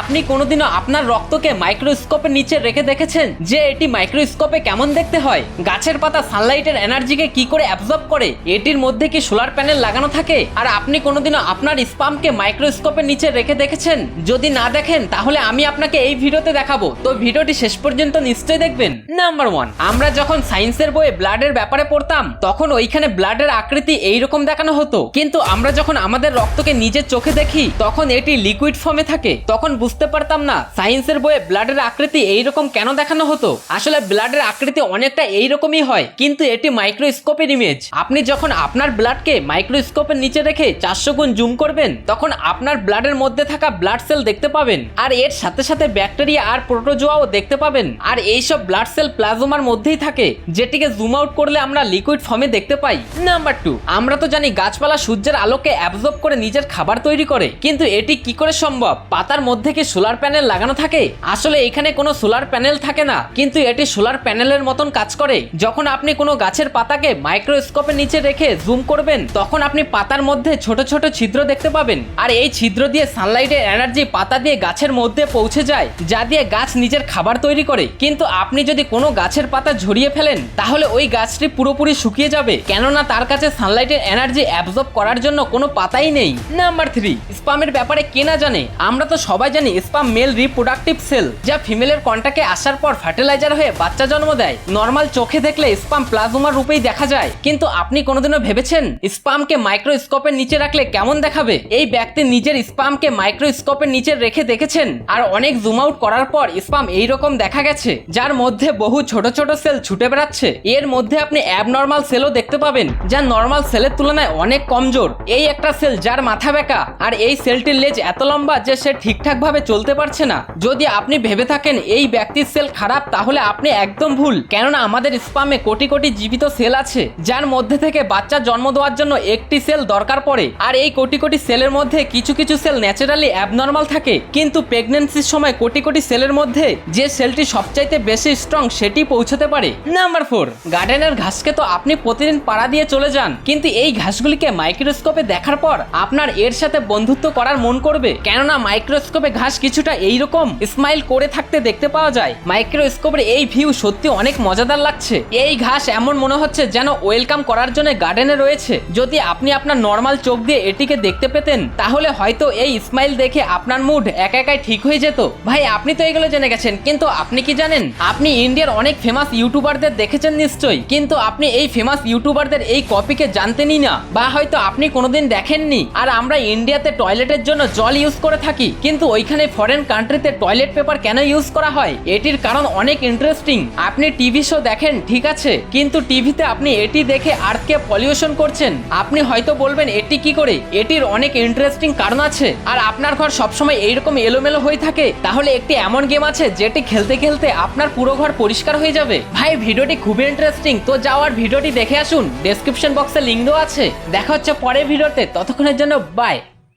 আপনি কোনোদিনও আপনার রক্তকে মাইক্রোস্কোপের নিচে রেখে দেখেছেন যে এটি মাইক্রোস্কোপে কেমন দেখতে হয়? গাছের পাতা সানলাইটের এনার্জিকে কি করে অ্যাবজর্ব করে? এটির মধ্যে কি সোলার প্যানেল লাগানো থাকে? আর আপনি কোনোদিনও আপনার স্পামকে মাইক্রোস্কোপের নিচে রেখে দেখেছেন? যদি না দেখেন, তাহলে আমি আপনাকে এই ভিডিওতে দেখাবো। তো ভিডিওটি শেষ পর্যন্ত নিশ্চয়ই দেখবেন। নাম্বার ওয়ান আমরা যখন সায়েন্সের বইয়ে ব্লাডের ব্যাপারে পড়তাম, তখন ওইখানে ব্লাডের আকৃতি এইরকম দেখানো হতো। কিন্তু আমরা যখন আমাদের রক্তকে নিজের চোখে দেখি, তখন এটি লিকুইড ফর্মে থাকে। তখন বুঝতে পারতাম না। সায়েন্সের বইয়ে ব্লাডের আকৃতি এইরকম কেন দেখানো হতো? আসলে ব্লাডের আকৃতি অনেকটা এইরকমই হয়, কিন্তু এটি মাইক্রোস্কোপের ইমেজ আপনি যখন আপনার ব্লাডকে মাইক্রোস্কোপের নিচে রেখে চারশো গুণ জুম করবেন, তখন আপনার ব্লাডের মধ্যে থাকা ব্লাড সেল দেখতে পাবেন। আর এর সাথে সাথে ব্যাকটেরিয়া আর প্রোটোজোয়াও দেখতে পাবেন। আর এইসব ব্লাড সেল প্লাজমার মধ্যেই থাকে, যেটিকে জুম আউট করলে আমরা লিকুইড ফর্মে দেখতে পাই। নাম্বার টু আমরা তো জানি গাছপালা সূর্যের আলোকে অ্যাবজর্ব করে নিজের খাবার তৈরি করে, কিন্তু এটি কি করে সম্ভব? পাতার মধ্যে কি সোলার প্যানেল লাগানো থাকে? আসলে এখানে কোনো সোলার প্যানেল থাকে না, কিন্তু এটি সোলার প্যানেলের মতন কাজ করে। যখন আপনি কোনো গাছের পাতাকে মাইক্রোস্কোপের নিচে রেখে জুম করবেন, তখন আপনি পাতার মধ্যে ছোট ছোট ছিদ্র দেখতে পাবেন। আর এই ছিদ্র দিয়ে সানলাইটের এনার্জি পাতা দিয়ে গাছের মধ্যে পৌঁছে যায়, যা দিয়ে গাছ নিজের খাবার তৈরি করে। কিন্তু আপনি যদি কোনো গাছের পাতা ঝরিয়ে ফেলেন, তাহলে ওই গাছটি পুরোপুরি শুকিয়ে যাবে। কেননা তার কাছে সানলাইটের এনার্জি অ্যাবজর্ব করার জন্য কোনো পাতাই নেই। নাম্বার থ্রি, স্পামের ব্যাপারে কে না জানে? আমরা তো সবাই জানি স্পাম মেল রিপ্রোডাক্টিভ সেল যা ফিমেলের কন্টাকে আসার পর ফার্টিলাইজার হয়ে বাচ্চা জন্ম দেয়। নর্মাল চোখে দেখলে স্পাম প্লাজমার রূপেই দেখা যায়। কিন্তু আপনি কোনোদিনও ভেবেছেন স্পামকে মাইক্রোস্কোপের নিচে রাখলে কেমন দেখাবে? এই ব্যক্তি নিজের স্পামকে মাইক্রোস্কোপের নিচে রেখে দেখেছেন। আর অনেক জুম আউট করার পর স্পাম এইরকম দেখা গেছে, যার মধ্যে বহু ছোট ছোট সেল ছুটে বেড়াচ্ছে। এর মধ্যে আপনি অ্যাবনর্মাল সেলও দেখতে পাবেন, যা নর্মাল সেলের তুলনায় অনেক কমজোর। এই একটা সেল যার মাথা বেঁকা আর এই সেলটির লেজ এত লম্বা যে সে ঠিকঠাক ভাবে চলতে পারছে না। যদি আপনি ভেবে থাকেন এই ব্যক্তির সেল খারাপ, তাহলে আপনি একদম ভুল। কেননা আমাদের স্পামে কোটি কোটি জীবিত সেল আছে, যার মধ্যে থেকে বাচ্চা জন্ম দেওয়ার জন্য একটি সেল দরকার পড়ে। আর এই কোটি কোটি সেলের মধ্যে কিছু কিছু সেল ন্যাচারালি অ্যাবনর্মাল থাকে। কিন্তু প্রেগনেন্সির সময় কোটি কোটি সেলের মধ্যে যে সেলটি সবচাইতে বেশি স্ট্রং সেটি পৌঁছতে পারে। নাম্বার ফোর গার্ডেনের ঘাসকে তো আপনি প্রতিদিন পাড়া দিয়ে চলে যান। কিন্তু এই ঘাসগুলিকে মাইক্রোস্কোপে দেখার পর আপনার এর সাথে বন্ধুত্ব করার মন করবে। কেননা মাইক্রোস্কোপে ঘাস কিছুটা এইরকম। স্মাইল করে থাকতে দেখতে পাওয়া যায়। মাইক্রোস্কোপের এই ভিউ সত্যি অনেক মজাদার লাগছে। এই ঘাস এমন মনে হচ্ছে যেন ওয়েলকাম করার জন্য গার্ডেনে রয়েছে। যদি আপনি আপনার নর্মাল চোখ দিয়ে এটিকে দেখতে পেতেন, তাহলে হয়তো এই স্মাইল দেখে আপনার মুড একা একাই ঠিক হয়ে যেত। ভাই, আপনি তো এগুলো জেনে গেছেন, কিন্তু আপনি কি জানেন? আপনি ইন্ডিয়ার অনেক ফেমাস ইউটিউবারদের দেখেছেন নিশ্চয়ই, কিন্তু আপনি এই ফেমাস ইউটিউবারদের এই কপিকে জানতেনই না। বা হয়তো আপনি কোনোদিন দেখেননি। আর আমরা ইন্ডিয়াতে টয়লেটের জন্য জল ইউজ করে থাকি, কিন্তু ওইখানে ফরেন কান্ট্রিতে টয়লেট পেপার কেন ইউজ করা হয়? এটির কারণ অনেক ইন্টারেস্টিং আপনি টিভি শো দেখেন, ঠিক আছে, কিন্তু টিভিতে আপনি এটি দেখে আর্থকে পলিউশন করছেন। আপনি হয়তো বলবেন, এটি কি করে? এটির অনেক ইন্টারেস্টিং কারণ আছে। আর আপনার ঘর সবসময় এইরকম এলোমেলো হয়ে থাকে, তাহলে একটি এমন গেম আছে, যেটি খেলতে খেলতে আপনার পুরো ঘর পরিষ্কার হয়ে যাবে। ভাই, ভিডিওটি খুবই ইন্টারেস্টিং তো যাওয়ার ভিডিওটি দেখে আসুন। ডেসক্রিপশন বক্সে লিঙ্ক আছে। দেখা হচ্ছে পরের ভিডিওতে। ততক্ষণের জন্য বাই